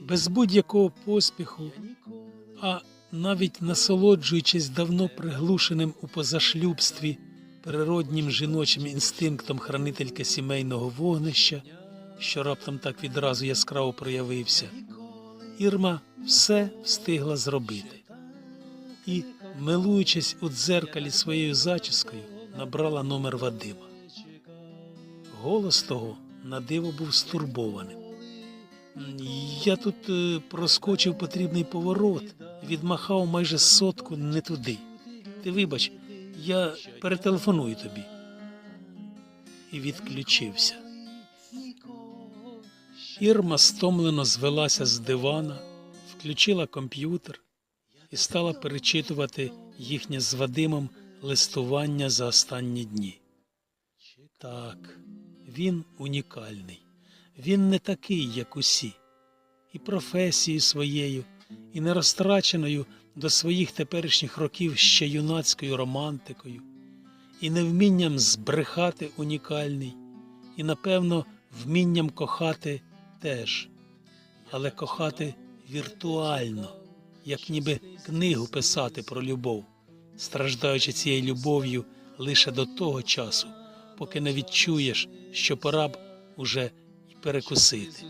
без будь-якого поспіху, а навіть насолоджуючись давно приглушеним у позашлюбстві природнім жіночим інстинктом хранительки сімейного вогнища, що раптом так відразу яскраво проявився, Ірма все встигла зробити. І, милуючись у дзеркалі своєю зачіскою, набрала номер Вадима. Голос того на диво був стурбованим. Я тут е, проскочив потрібний поворот, відмахав майже сотку не туди. Ти вибач, я перетелефоную тобі. І відключився. Ірма стомлено звелася з дивана, включила комп'ютер і стала перечитувати їхнє з Вадимом листування за останні дні. Так, він унікальний. Він не такий, як усі, і професією своєю, і нерозтраченою до своїх теперішніх років ще юнацькою романтикою, і невмінням збрехати унікальний, і, напевно, вмінням кохати теж, але кохати віртуально, як ніби книгу писати про любов, страждаючи цією любов'ю лише до того часу, поки не відчуєш, що пора б уже й перекусити.